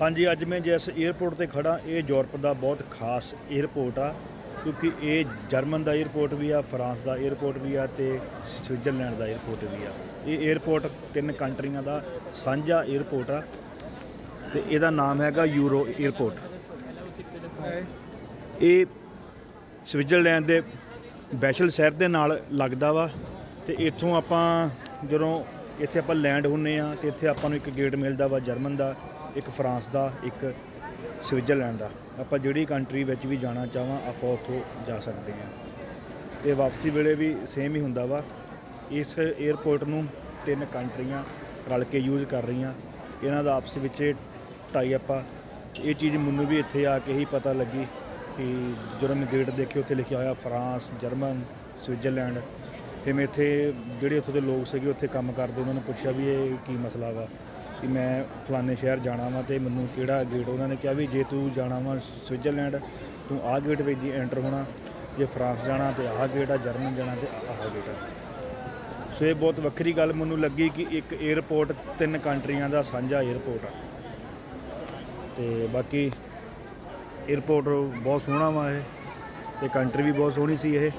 ਹਾਂਜੀ, ਅੱਜ ਮੈਂ ਜਿਸ 에ਅਰਪੋਰਟ ਤੇ ਖੜਾ ਇਹ ਯੂਰਪ ਦਾ ਬਹੁਤ ਖਾਸ 에ਅਰਪੋਰਟ ਆ, ਕਿਉਂਕਿ ਇਹ ਜਰਮਨ ਦਾ 에ਅਰਪੋਰਟ ਵੀ ਆ, ਫਰਾਂਸ ਦਾ 에ਅਰਪੋਰਟ ਵੀ ਆ ਤੇ ਸਵਿਟਜ਼ਰਲੈਂਡ ਦਾ 에ਅਰਪੋਰਟ ਵੀ ਆ। ਇਹ 에ਅਰਪੋਰਟ ਤਿੰਨ ਕੰਟਰੀਆਂ ਦਾ ਸਾਂਝਾ 에ਅਰਪੋਰਟ ਆ ਤੇ ਇਹਦਾ ਨਾਮ ਹੈਗਾ ਯੂਰੋ 에ਅਰਪੋਰਟ ਇਹ ਸਵਿਟਜ਼ਰਲੈਂਡ ਦੇ ਬੈਸ਼ਲ ਸ਼ਹਿਰ ਦੇ ਨਾਲ ਲੱਗਦਾ ਵਾ ਤੇ ਇੱਥੋਂ ਆਪਾਂ ਜਦੋਂ ਇੱਥੇ ਆਪਾਂ ਲੈਂਡ ਹੁੰਨੇ ਆ ਤੇ ਇੱਥੇ ਆਪਾਂ ਨੂੰ ਇੱਕ ਗੇਟ ਮਿਲਦਾ ਵਾ ਜਰਮਨ ਦਾ, ਇੱਕ ਫਰਾਂਸ ਦਾ, ਇੱਕ ਸਵਿਟਜ਼ਰਲੈਂਡ ਦਾ। ਆਪਾਂ ਜਿਹੜੀ ਕੰਟਰੀ ਵਿੱਚ ਵੀ ਜਾਣਾ ਚਾਹਾਂ ਆਪਾਂ ਉੱਥੋਂ ਜਾ ਸਕਦੇ ਹਾਂ। ਤੇ ਵਾਪਸੀ ਵੇਲੇ ਵੀ ਸੇਮ ਹੀ ਹੁੰਦਾ ਵਾ। ਇਸ 에ਅਰਪੋਰਟ ਨੂੰ ਤਿੰਨ ਕੰਟਰੀਆਂ ਰਲ ਕੇ ਯੂਜ਼ ਕਰ ਰਹੀਆਂ। ਇਹਨਾਂ ਦਾ ਆਪਸ ਵਿੱਚ ਟਾਈ ਆਪਾਂ ਇਹ ਚੀਜ਼ ਮੈਨੂੰ ਵੀ ਇੱਥੇ ਆ ਕੇ ਹੀ ਪਤਾ ਲੱਗੀ ਕਿ ਜਦੋਂ ਮੈਂ ਗੇਟ ਦੇਖੇ ਉੱਥੇ ਲਿਖਿਆ ਹੋਇਆ ਫਰਾਂਸ, ਜਰਮਨ, ਸਵਿਟਜ਼ਰਲੈਂਡ। ਤੇ ਮੈਂ ਇੱਥੇ ਜਿਹੜੇ ਉੱਥੇ ਦੇ ਲੋਕ ਸੀਗੇ, ਉੱਥੇ ਕੰਮ ਕਰਦੇ, ਉਹਨਾਂ ਨੂੰ ਪੁੱਛਿਆ ਵੀ ਇਹ ਕੀ ਮਸਲਾ ਵਾ ਕਿ ਮੈਂ ਫਲਾਣੇ ਸ਼ਹਿਰ ਜਾਣਾ ਵਾ ਤੇ ਮੈਨੂੰ ਕਿਹੜਾ ਗੇਟ ਉਹਨਾਂ ਨੇ ਕਿਹਾ ਵੀ ਜੇ ਤੂੰ ਜਾਣਾ ਵਾ ਸਵਿਟਜ਼ਰਲੈਂਡ, ਤੂੰ ਆਹ ਗੇਟ ਵਿੱਚ ਦੀ ਐਂਟਰ ਹੋਣਾ, ਜੇ ਫਰਾਂਸ ਜਾਣਾ ਤੇ ਆਹ ਗੇਟ ਆ, ਜਰਮਨ ਜਾਣਾ ਤੇ ਆਹ ਗੇਟ ਆ। ਸੋ ਇਹ ਬਹੁਤ ਵੱਖਰੀ ਗੱਲ ਮੈਨੂੰ ਲੱਗੀ ਕਿ ਇੱਕ 에ਅਰਪੋਰਟ ਤਿੰਨ ਕੰਟਰੀਆਂ ਦਾ ਸਾਂਝਾ 에ਅਰਪੋਰਟ ਆ। ਤੇ ਬਾਕੀ 에ਅਰਪੋਰਟ ਬਹੁਤ ਸੋਹਣਾ ਵਾ ਇਹ, ਤੇ ਕੰਟਰੀ ਵੀ ਬਹੁਤ ਸੋਹਣੀ ਸੀ ਇਹ।